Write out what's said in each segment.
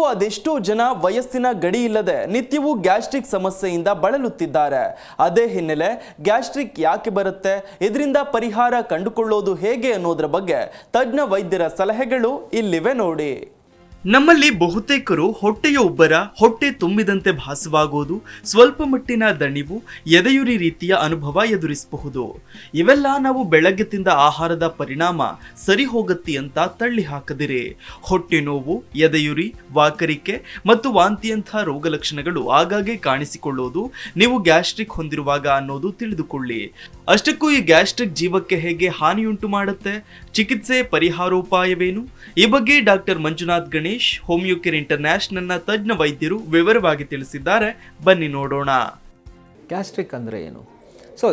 ಇನ್ನು ಅದೆಷ್ಟೋ ಜನ ವಯಸ್ಸಿನ ಗಡಿ ಇಲ್ಲದೆ ನಿತ್ಯವೂ ಗ್ಯಾಸ್ಟ್ರಿಕ್ ಸಮಸ್ಯೆಯಿಂದ ಬಳಲುತ್ತಿದ್ದಾರೆ. ಅದೇ ಹಿನ್ನೆಲೆ ಗ್ಯಾಸ್ಟ್ರಿಕ್ ಯಾಕೆ ಬರುತ್ತೆ? ಇದರಿಂದ ಪರಿಹಾರ ಕಂಡುಕೊಳ್ಳೋದು ಹೇಗೆ ಅನ್ನೋದರ ಬಗ್ಗೆ ತಜ್ಞ ವೈದ್ಯರ ಸಲಹೆಗಳು ಇಲ್ಲಿವೆ ನೋಡಿ. ನಮ್ಮಲ್ಲಿ ಬಹುತೇಕರು ಹೊಟ್ಟೆಯ ಉಬ್ಬರ, ಹೊಟ್ಟೆ ತುಂಬಿದಂತೆ ಭಾಸವಾಗುವುದು ಸ್ವಲ್ಪ ಮಟ್ಟಿನ ದಣಿವು, ಎದೆಯುರಿ ರೀತಿಯ ಅನುಭವ ಎದುರಿಸಬಹುದು. ಇವೆಲ್ಲ ನಾವು ಬೆಳಗ್ಗೆ ತಿಂದ ಆಹಾರದ ಪರಿಣಾಮ, ಸರಿ ಹೋಗತ್ತಿ ಅಂತ ತಳ್ಳಿ ಹಾಕದಿರಿ. ಹೊಟ್ಟೆ ನೋವು, ಎದೆಯುರಿ, ವಾಕರಿಕೆ ಮತ್ತು ವಾಂತಿಯಂತಹ ರೋಗ ಲಕ್ಷಣಗಳು ಆಗಾಗ್ಗೆ ಕಾಣಿಸಿಕೊಳ್ಳೋದು, ನೀವು ಗ್ಯಾಸ್ಟ್ರಿಕ್ ಹೊಂದಿರುವಾಗ ಅನ್ನೋದು ತಿಳಿದುಕೊಳ್ಳಿ. ಅಷ್ಟಕ್ಕೂ ಈ ಗ್ಯಾಸ್ಟ್ರಿಕ್ ಜೀವಕ್ಕೆ ಹೇಗೆ ಹಾನಿಯುಂಟು ಮಾಡುತ್ತೆ? ಚಿಕಿತ್ಸೆ ಪರಿಹಾರೋಪಾಯವೇನು? ಈ ಬಗ್ಗೆ ಡಾಕ್ಟರ್ ಮಂಜುನಾಥ್ ಗಣೇಶ್ ಹೋಮಿಯೋಕೇರ್ ಇಂಟರ್ನ್ಯಾಷನಲ್ನ ತಜ್ಞ ವೈದ್ಯರು ವಿವರವಾಗಿ ತಿಳಿಸಿದ್ದಾರೆ. ಬನ್ನಿ ನೋಡೋಣ. ಗ್ಯಾಸ್ಟ್ರಿಕ್ ಅಂದರೆ ಏನು? ಸೊ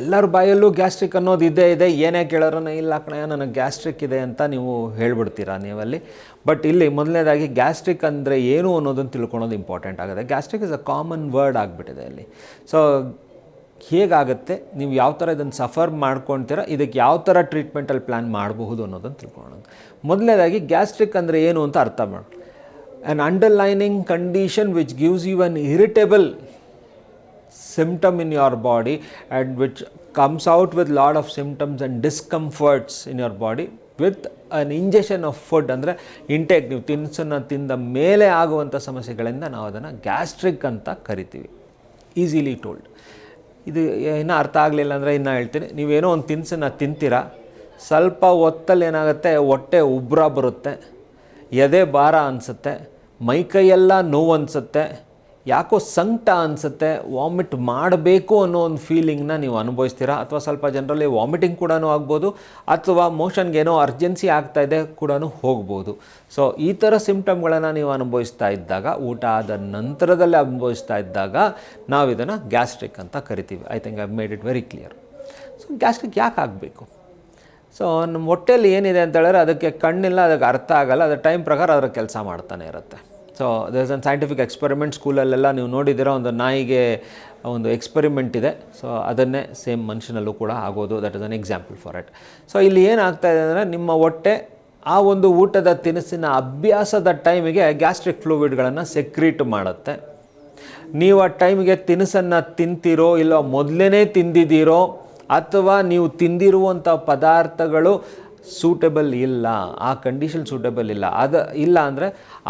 ಎಲ್ಲರ ಬಾಯಲ್ಲೂ ಗ್ಯಾಸ್ಟ್ರಿಕ್ ಅನ್ನೋದು ಇದೇ ಇದೆ. ಏನೇ ಕೇಳೋರು ಇಲ್ಲ ಕಣಯ್ಯ ನನಗೆ ಗ್ಯಾಸ್ಟ್ರಿಕ್ ಇದೆ ಅಂತ ನೀವು ಹೇಳ್ಬಿಡ್ತೀರಾ ನೀವಲ್ಲಿ? ಬಟ್ ಇಲ್ಲಿ ಮೊದಲನೇದಾಗಿ ಗ್ಯಾಸ್ಟ್ರಿಕ್ ಅಂದರೆ ಏನು ಅನ್ನೋದನ್ನು ತಿಳ್ಕೊಳೋದು ಇಂಪಾರ್ಟೆಂಟ್ ಆಗುತ್ತೆ. Gastric is a common word ಆಗಿಬಿಟ್ಟಿದೆ ಅಲ್ಲಿ. ಸೊ ಹೇಗಾಗುತ್ತೆ? ನೀವು ಯಾವ ಥರ ಇದನ್ನು ಸಫರ್ ಮಾಡ್ಕೊಳ್ತೀರ ಇದಕ್ಕೆ ಯಾವ ಥರ ಟ್ರೀಟ್ಮೆಂಟಲ್ಲಿ ಪ್ಲ್ಯಾನ್ ಮಾಡಬಹುದು ಅನ್ನೋದನ್ನು ತಿಳ್ಕೊಳ್ಳೋಣ. ಮೊದಲನೇದಾಗಿ ಗ್ಯಾಸ್ಟ್ರಿಕ್ ಅಂದರೆ ಏನು ಅಂತ ಅರ್ಥ ಮಾಡಿ. An underlining condition which gives you an irritable symptom in your body and which comes out with lot of symptoms and discomforts in your body with an injection of food ಅಂದರೆ intake ನೀವು ತಿನಿಸನ್ನು, ತಿಂದ ಮೇಲೆ ಆಗುವಂಥ ಸಮಸ್ಯೆಗಳಿಂದ ನಾವು ಅದನ್ನು gastric ಅಂತ ಕರಿತೀವಿ. ಈಸಿಲಿ ಟೋಲ್ಡ್ ಇದು ಇನ್ನೂ ಅರ್ಥ ಆಗಲಿಲ್ಲ ಅಂದರೆ ಇನ್ನು ಹೇಳ್ತೀನಿ. ನೀವೇನೋ ಒಂದು ತಿನಿಸನ್ನು ತಿಂತೀರ? ಸ್ವಲ್ಪ ಹೊತ್ತಲ್ಲಿ ಏನಾಗುತ್ತೆ, ಹೊಟ್ಟೆ ಉಬ್ರ ಬರುತ್ತೆ, ಎದೆ ಭಾರ ಅನಿಸುತ್ತೆ ಮೈಕೈಯೆಲ್ಲ ನೋವು ಅನಿಸುತ್ತೆ ಯಾಕೋ ಸಂಕಟ ಅನಿಸುತ್ತೆ ವಾಮಿಟ್ ಮಾಡಬೇಕು ಅನ್ನೋ ಒಂದು ಫೀಲಿಂಗ್ನ ನೀವು ಅನುಭವಿಸ್ತೀರಾ? ಅಥವಾ ಸ್ವಲ್ಪ ಜನರಲ್ಲಿ ವಾಮಿಟಿಂಗ್ ಕೂಡ ಆಗ್ಬೋದು, ಅಥವಾ ಮೋಷನ್ಗೆ ಏನೋ ಅರ್ಜೆನ್ಸಿ ಆಗ್ತಾ ಇದೆ ಕೂಡ ಹೋಗ್ಬೋದು. ಸೊ ಈ ಥರ ಸಿಂಪ್ಟಮ್ಗಳನ್ನು ನೀವು ಅನುಭವಿಸ್ತಾ ಇದ್ದಾಗ, ಊಟ ಆದ ನಂತರದಲ್ಲಿ ಅನುಭವಿಸ್ತಾ ಇದ್ದಾಗ, ನಾವು ಇದನ್ನು ಗ್ಯಾಸ್ಟ್ರಿಕ್ ಅಂತ ಕರಿತೀವಿ. I think I made it very clear so gastric ಯಾಕೆ ಆಗಬೇಕು? ಸೊ ನಮ್ಮ ಹೊಟ್ಟೆಯಲ್ಲಿ ಏನಿದೆ ಅಂತ ಹೇಳಿದ್ರೆ, ಅದಕ್ಕೆ ಕಣ್ಣಿಲ್ಲ, ಅದಕ್ಕೆ ಅರ್ಥ ಆಗಲ್ಲ. ಅದರ ಟೈಮ್ ಪ್ರಕಾರ ಅದರ ಕೆಲಸ ಮಾಡ್ತಾನೆ ಇರುತ್ತೆ. So there is an scientific experiment ಸ್ಕೂಲಲ್ಲೆಲ್ಲ ನೀವು ನೋಡಿದ್ದೀರ ಒಂದು ನಾಯಿಗೆ ಒಂದು ಎಕ್ಸ್ಪೆರಿಮೆಂಟ್ ಇದೆ. ಸೊ ಅದನ್ನೇ ಸೇಮ್ ಮನುಷ್ಯನಲ್ಲೂ ಕೂಡ ಆಗೋದು. That is an example for it so ಇಲ್ಲಿ ಏನಾಗ್ತಾ ಇದೆ ಅಂದರೆ, ನಿಮ್ಮ ಹೊಟ್ಟೆ ಆ ಒಂದು ಊಟದ ತಿನಿಸಿನ ಅಭ್ಯಾಸದ ಟೈಮಿಗೆ ಗ್ಯಾಸ್ಟ್ರಿಕ್ ಫ್ಲೂಯಿಡ್ಗಳನ್ನು ಸೆಕ್ರೀಟ್ ಮಾಡುತ್ತೆ. ನೀವು ಆ ಟೈಮಿಗೆ ತಿನಿಸನ್ನು ತಿಂತೀರೋ, ಇಲ್ಲ ಮೊದಲೇ ತಿಂದಿದ್ದೀರೋ, ಅಥವಾ ನೀವು ತಿಂದಿರುವಂಥ ಪದಾರ್ಥಗಳು ಸೂಟಬಲ್ ಇಲ್ಲ, ಆ ಕಂಡೀಷನ್ ಸೂಟಬಲ್ ಇಲ್ಲ. ಅದು ಇಲ್ಲ ಅಂದರೆ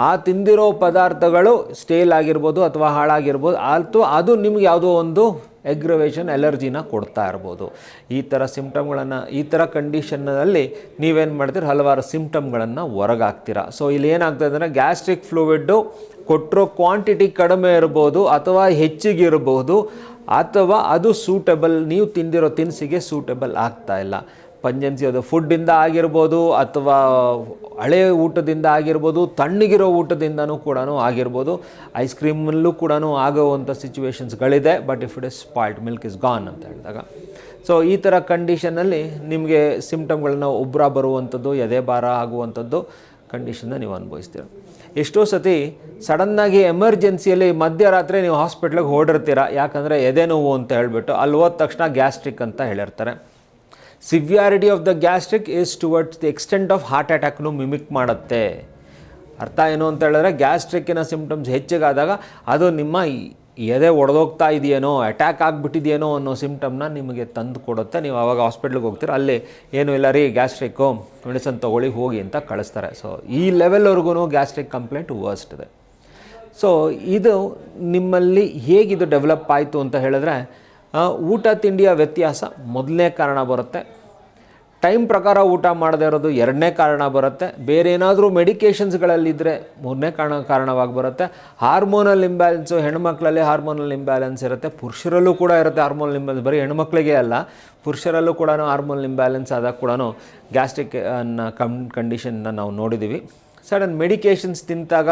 ಆ ತಿಂದಿರೋ ಪದಾರ್ಥಗಳು ಸ್ಟೇಲ್ ಆಗಿರ್ಬೋದು ಅಥವಾ ಹಾಳಾಗಿರ್ಬೋದು ಅಥವಾ ಅದು ನಿಮ್ಗೆ ಯಾವುದೋ ಒಂದು ಎಗ್ರವೇಷನ್ ಎಲರ್ಜಿನ ಕೊಡ್ತಾ ಇರ್ಬೋದು. ಈ ಥರ ಸಿಂಪ್ಟಮ್ಗಳನ್ನು ಈ ಥರ ಕಂಡೀಷನ್ನಲ್ಲಿ ನೀವೇನು ಮಾಡ್ತೀರ? ಹಲವಾರು ಸಿಂಪ್ಟಮ್ಗಳನ್ನು ಹೊರಗಾಗ್ತೀರಾ ಸೊ ಇಲ್ಲಿ ಏನಾಗ್ತದೆ ಅಂದರೆ ಗ್ಯಾಸ್ಟ್ರಿಕ್ ಫ್ಲೂಯಿಡ್ಡು ಕೊಟ್ಟಿರೋ ಕ್ವಾಂಟಿಟಿ ಕಡಿಮೆ ಇರ್ಬೋದು ಅಥವಾ ಹೆಚ್ಚಿಗಿರ್ಬೋದು ಅಥವಾ ಅದು ಸೂಟಬಲ್ ನೀವು ತಿಂದಿರೋ ತಿನಿಸಿಗೆ ಸೂಟಬಲ್ ಆಗ್ತಾ ಇಲ್ಲ. ಪಂಜನ್ಸಿ ಅದು ಫುಡ್ಡಿಂದ ಆಗಿರ್ಬೋದು ಅಥವಾ ಹಳೆ ಊಟದಿಂದ ಆಗಿರ್ಬೋದು, ತಣ್ಣಗಿರೋ ಊಟದಿಂದನೂ ಕೂಡ ಆಗಿರ್ಬೋದು ಐಸ್ ಕ್ರೀಮಲ್ಲೂ ಕೂಡ ಆಗುವಂಥ ಸಿಚುವೇಶನ್ಸ್ಗಳಿದೆ but if it is spoilt milk is gone ಅಂತ ಹೇಳಿದಾಗ. ಸೊ ಈ ಥರ ಕಂಡೀಷನಲ್ಲಿ ನಿಮಗೆ ಸಿಂಪ್ಟಮ್ಗಳನ್ನ ಉಬ್ರ ಬರುವಂಥದ್ದು, ಎದೆ ಭಾರ ಆಗುವಂಥದ್ದು ಕಂಡೀಷನ್ನ ನೀವು ಅನುಭವಿಸ್ತೀರ. ಎಷ್ಟೋ ಸತಿ ಸಡನ್ನಾಗಿ ಎಮರ್ಜೆನ್ಸಿಯಲ್ಲಿ ಮಧ್ಯರಾತ್ರಿ ನೀವು ಹಾಸ್ಪಿಟ್ಲಿಗೆ ಓಡಿರ್ತೀರ ಯಾಕಂದರೆ ಎದೆ ನೋವು ಅಂತ ಹೇಳಿಬಿಟ್ಟು ಅಲ್ಲಿ ಹೋದ ತಕ್ಷಣ ಗ್ಯಾಸ್ಟ್ರಿಕ್ ಅಂತ ಹೇಳಿರ್ತಾರೆ. Severity of the gastric is towards the extent of heart ಅಟ್ಯಾಕ್ನು mimic ಮಾಡುತ್ತೆ. ಅರ್ಥ ಏನು ಅಂತ ಹೇಳಿದ್ರೆ ಗ್ಯಾಸ್ಟ್ರಿಕ್ಕಿನ ಸಿಂಪ್ಟಮ್ಸ್ ಹೆಚ್ಚಿಗಾದಾಗ ಅದು ನಿಮ್ಮ ಎದೆ ಒಡೆದೋಗ್ತಾ ಇದೆಯೇನೋ ಅಟ್ಯಾಕ್ ಆಗಿಬಿಟ್ಟಿದೆಯೇನೋ ಅನ್ನೋ ಸಿಂಪ್ಟಮ್ನ ನಿಮಗೆ ತಂದು ಕೊಡುತ್ತೆ. ನೀವು ಆವಾಗ ಹಾಸ್ಪಿಟ್ಲಿಗೆ ಹೋಗ್ತೀರ, ಅಲ್ಲಿ ಏನು ಇಲ್ಲ ರೀ ಗ್ಯಾಸ್ಟ್ರಿಕ್ಕು ಮೆಡಿಸನ್ ತೊಗೊಳ್ಳಿ, ಹೋಗಿ ಅಂತ ಕಳಿಸ್ತಾರೆ. ಸೊ ಈ ಲೆವೆಲ್ವರೆಗೂ ಗ್ಯಾಸ್ಟ್ರಿಕ್ ಕಂಪ್ಲೇಂಟ್ ವರ್ಸ್ಟ್ ಇದೆ. ಸೊ ಇದು ನಿಮ್ಮಲ್ಲಿ ಹೇಗಿದು ಡೆವಲಪ್ ಆಯಿತು ಅಂತ ಹೇಳಿದ್ರೆ ಊಟ ತಿಂಡಿಯ ವ್ಯತ್ಯಾಸ ಮೊದಲನೇ ಕಾರಣ ಬರುತ್ತೆ. ಟೈಮ್ ಪ್ರಕಾರ ಊಟ ಮಾಡದೇ ಇರೋದು ಎರಡನೇ ಕಾರಣ ಬರುತ್ತೆ. ಬೇರೆ ಏನಾದರೂ ಮೆಡಿಕೇಷನ್ಸ್ಗಳಲ್ಲಿದ್ದರೆ ಮೂರನೇ ಕಾರಣ, ಕಾರಣವಾಗಿ ಬರುತ್ತೆ. ಹಾರ್ಮೋನಲ್ ಇಂಬ್ಯಾಲೆನ್ಸು ಹೆಣ್ಮಕ್ಳಲ್ಲಿ ಹಾರ್ಮೋನಲ್ ಇಂಬ್ಯಾಲೆನ್ಸ್ ಇರುತ್ತೆ. ಪುರುಷರಲ್ಲೂ ಕೂಡ ಇರುತ್ತೆ ಹಾರ್ಮೋನಲ್ ಇಂಬ್ಯಾಲೆನ್ಸ್ ಬರೀ ಹೆಣ್ಮಕ್ಳಿಗೆ ಅಲ್ಲ, ಪುರುಷರಲ್ಲೂ ಕೂಡ ಹಾರ್ಮೋನಲ್ ಇಂಬ್ಯಾಲೆನ್ಸ್ ಆದಾಗ ಕೂಡ ಗ್ಯಾಸ್ಟ್ರಿಕ್ ಅನ್ನ ಕಮ್ ಕಂಡೀಷನ್ನ ನಾವು ನೋಡಿದ್ದೀವಿ ಸಡನ್ ಮೆಡಿಕೇಷನ್ಸ್ ತಿಂತಾಗ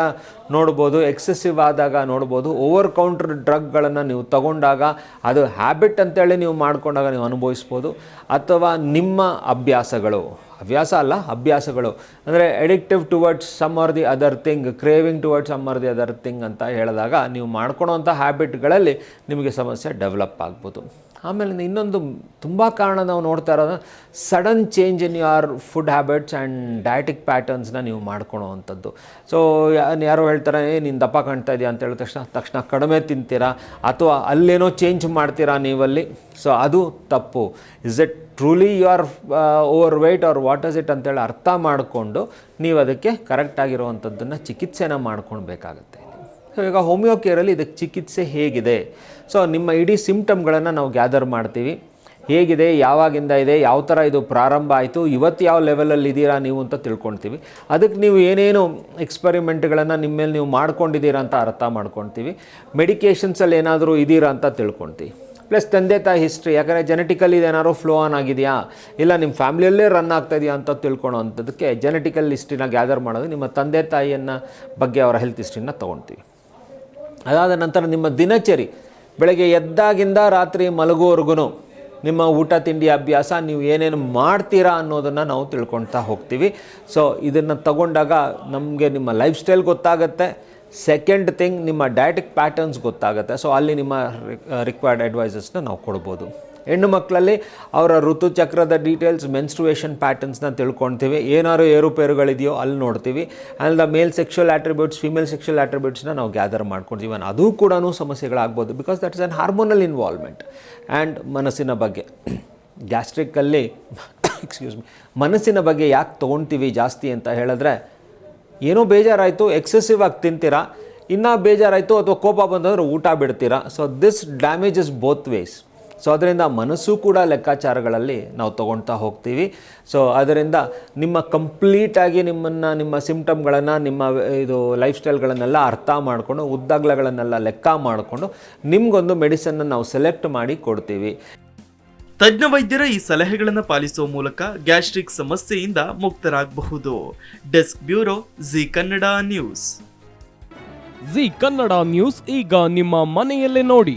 ನೋಡ್ಬೋದು, ಎಕ್ಸೆಸಿವ್ ಆದಾಗ ನೋಡ್ಬೋದು, ಓವರ್ ಕೌಂಟರ್ ಡ್ರಗ್ಗಳನ್ನು ನೀವು ತಗೊಂಡಾಗ ಅದು ಹ್ಯಾಬಿಟ್ ಅಂತೇಳಿ ನೀವು ಮಾಡಿಕೊಂಡಾಗ ನೀವು ಅನುಭವಿಸ್ಬೋದು. ಅಥವಾ ನಿಮ್ಮ ಅಭ್ಯಾಸಗಳು, ಅಭ್ಯಾಸ ಅಲ್ಲ, ಅಭ್ಯಾಸಗಳು. ಅಂದರೆ addictive towards some or the other thing craving towards some or the other thing ಅಂತ ಹೇಳಿದಾಗ ನೀವು ಮಾಡ್ಕೊಳೋಂಥ ಹ್ಯಾಬಿಟ್ಗಳಲ್ಲಿ ನಿಮಗೆ ಸಮಸ್ಯೆ ಡೆವಲಪ್ ಆಗ್ಬೋದು. ಆಮೇಲೆ ಇನ್ನೊಂದು ತುಂಬ ಕಾರಣ ನಾವು ನೋಡ್ತಾ ಇರೋದು sudden change in your food habits and dietic ಪ್ಯಾಟರ್ನ್ಸ್ನ ನೀವು ಮಾಡ್ಕೊಳೋ ಅಂಥದ್ದು ಸೊ ಯಾರೋ ಹೇಳ್ತಾರೆ, ಏ, ನೀನು ದಪ್ಪ ಕಾಣ್ತಾ ಇದೆಯಾ? ಅಂತ ಹೇಳಿದ ತಕ್ಷಣ ತಕ್ಷಣ ಕಡಿಮೆ ತಿಂತೀರಾ? ಅಥವಾ ಅಲ್ಲೇನೋ ಚೇಂಜ್ ಮಾಡ್ತೀರಾ ನೀವಲ್ಲಿ? ಸೊ ಅದು ತಪ್ಪು. Is it truly you are overweight or what is it ಅಂತೇಳಿ ಅರ್ಥ ಮಾಡಿಕೊಂಡು, ನೀವು ಅದಕ್ಕೆ ಕರೆಕ್ಟಾಗಿರುವಂಥದ್ದನ್ನು ಚಿಕಿತ್ಸೆನ ಮಾಡ್ಕೊಳ್ಬೇಕಾಗತ್ತೆ. ಸೊ ಈಗ ಹೋಮಿಯೋ ಕೇರಲ್ಲಿ ಇದಕ್ಕೆ ಚಿಕಿತ್ಸೆ ಹೇಗಿದೆ? ಸೊ ನಿಮ್ಮ ಇಡೀ ಸಿಂಪ್ಟಮ್ಗಳನ್ನು ನಾವು ಗ್ಯಾದರ್ ಮಾಡ್ತೀವಿ. ಹೇಗಿದೆ, ಯಾವಾಗಿಂದ ಇದೆ, ಯಾವ ಥರ ಇದು ಪ್ರಾರಂಭ ಆಯಿತು, ಇವತ್ತು ಯಾವ ಲೆವೆಲಲ್ಲಿ ಇದ್ದೀರಾ ನೀವು ಅಂತ ತಿಳ್ಕೊಳ್ತೀವಿ ಅದಕ್ಕೆ ನೀವು ಏನೇನು ಎಕ್ಸ್ಪೆರಿಮೆಂಟ್ಗಳನ್ನು ನಿಮ್ಮ ಮೇಲೆ ನೀವು ಮಾಡ್ಕೊಂಡಿದ್ದೀರಾ ಅಂತ ಅರ್ಥ ಮಾಡ್ಕೊಳ್ತೀವಿ ಮೆಡಿಕೇಷನ್ಸಲ್ಲಿ ಏನಾದರೂ ಇದ್ದೀರಾ ಅಂತ ತಿಳ್ಕೊಳ್ತೀವಿ ಪ್ಲಸ್ ತಂದೆ ತಾಯಿ ಹಿಸ್ಟ್ರಿ ಯಾಕಂದರೆ ಜೆನೆಟಿಕಲಿ ಏನಾದ್ರು ಫ್ಲೋ ಆನ್ ಆಗಿದೆಯಾ? ಇಲ್ಲ ನಿಮ್ಮ ಫ್ಯಾಮಿಲಿಯಲ್ಲೇ ರನ್ ಆಗ್ತಾ ಇದೆಯಾ ಅಂತ ತಿಳ್ಕೊಳೋ ಅಂಥದ್ದಕ್ಕೆ ಜೆನೆಟಿಕಲ್ ಹಿಸ್ಟ್ರಿನ ಗ್ಯಾದರ್ ಮಾಡೋದು ನಿಮ್ಮ ತಂದೆ ತಾಯಿಯನ್ನು ಬಗ್ಗೆ ಅವರ ಹೆಲ್ತ್ ಹಿಸ್ಟ್ರಿನ ತೊಗೊಳ್ತೀವಿ ಅದಾದ ನಂತರ ನಿಮ್ಮ ದಿನಚರಿ, ಬೆಳಗ್ಗೆ ಎದ್ದಾಗಿಂದ ರಾತ್ರಿ ಮಲಗುವವರೆಗೂ ನಿಮ್ಮ ಊಟ, ತಿಂಡಿ, ಅಭ್ಯಾಸ ನೀವು ಏನೇನು ಮಾಡ್ತೀರಾ ಅನ್ನೋದನ್ನು ನಾವು ತಿಳ್ಕೊಳ್ತಾ ಹೋಗ್ತೀವಿ. ಸೊ ಇದನ್ನು ತಗೊಂಡಾಗ ನಮಗೆ ನಿಮ್ಮ ಲೈಫ್ ಸ್ಟೈಲ್ ಗೊತ್ತಾಗುತ್ತೆ. ಸೆಕೆಂಡ್ ಥಿಂಗ್ ನಿಮ್ಮ ಡಯಟಿಕ್ ಪ್ಯಾಟರ್ನ್ಸ್ ಗೊತ್ತಾಗುತ್ತೆ. ಸೊ ಅಲ್ಲಿ ನಿಮ್ಮ ರಿಕ್ವೈರ್ಡ್ ಅಡ್ವೈಸಸ್ನ ನಾವು ಕೊಡ್ಬೋದು. ಹೆಣ್ಣು ಮಕ್ಕಳಲ್ಲಿ ಅವರ ಋತುಚಕ್ರದ ಡೀಟೇಲ್ಸ್ ಮೆನ್ಸ್ಟ್ರುವೇಷನ್ ಪ್ಯಾಟರ್ನ್ಸ್ನ ತಿಳ್ಕೊಳ್ತೀವಿ ಏನಾದ್ರು ಏರುಪೇರುಗಳಿದೆಯೋ ಅಲ್ಲಿ ನೋಡ್ತೀವಿ. And the male sexual attributes female sexual ಆಟ್ರಿಬ್ಯೂಟ್ಸ್ನ ನಾವು ಗ್ಯಾದರ್ ಮಾಡ್ಕೊಳ್ತೀವಿ ಅದು ಕೂಡ ಸಮಸ್ಯೆಗಳಾಗ್ಬೋದು because that is an hormonal involvement and ಮನಸ್ಸಿನ ಬಗ್ಗೆ. ಗ್ಯಾಸ್ಟ್ರಿಕ್ಕಲ್ಲಿ ಎಕ್ಸ್ಕ್ಯೂಸ್ ಮಿ ಮನಸ್ಸಿನ ಬಗ್ಗೆ ಯಾಕೆ ತೊಗೊಳ್ತೀವಿ ಜಾಸ್ತಿ ಅಂತ ಹೇಳಿದ್ರೆ, ಏನೋ ಬೇಜಾರಾಯಿತು ಎಕ್ಸೆಸಿವ್ ಆಗಿ ತಿಂತೀರಾ, ಇನ್ನೂ ಬೇಜಾರಾಯಿತು ಅಥವಾ ಕೋಪ ಬಂದಂದ್ರೆ ಊಟ ಬಿಡ್ತೀರಾ. So this damages both ways so ಅದರಿಂದ ಮನಸ್ಸು ಕೂಡ ಲೆಕ್ಕಾಚಾರಗಳಲ್ಲಿ ನಾವು ತೊಗೊಳ್ತಾ ಹೋಗ್ತೀವಿ. ಸೊ ಅದರಿಂದ ನಿಮ್ಮ ಕಂಪ್ಲೀಟಾಗಿ ನಿಮ್ಮನ್ನು ನಿಮ್ಮ ಸಿಮ್ಟಮ್ಗಳನ್ನು ನಿಮ್ಮ ಇದು ಲೈಫ್ ಸ್ಟೈಲ್ಗಳನ್ನೆಲ್ಲ ಅರ್ಥ ಮಾಡಿಕೊಂಡು ಉದ್ದಾಗ್ಲಗಳನ್ನೆಲ್ಲ ಲೆಕ್ಕ ಮಾಡಿಕೊಂಡು ನಿಮಗೊಂದು ಮೆಡಿಸನ್ನ ನಾವು ಸೆಲೆಕ್ಟ್ ಮಾಡಿ ಕೊಡ್ತೀವಿ. ತಜ್ಞ ವೈದ್ಯರ ಈ ಸಲಹೆಗಳನ್ನು ಪಾಲಿಸುವ ಮೂಲಕ ಗ್ಯಾಸ್ಟ್ರಿಕ್ ಸಮಸ್ಯೆಯಿಂದ ಮುಕ್ತರಾಗಬಹುದು. Desk bureau Zee Kannada news. Zee Kannada news ಈಗ ನಿಮ್ಮ ಮನೆಯಲ್ಲೇ ನೋಡಿ.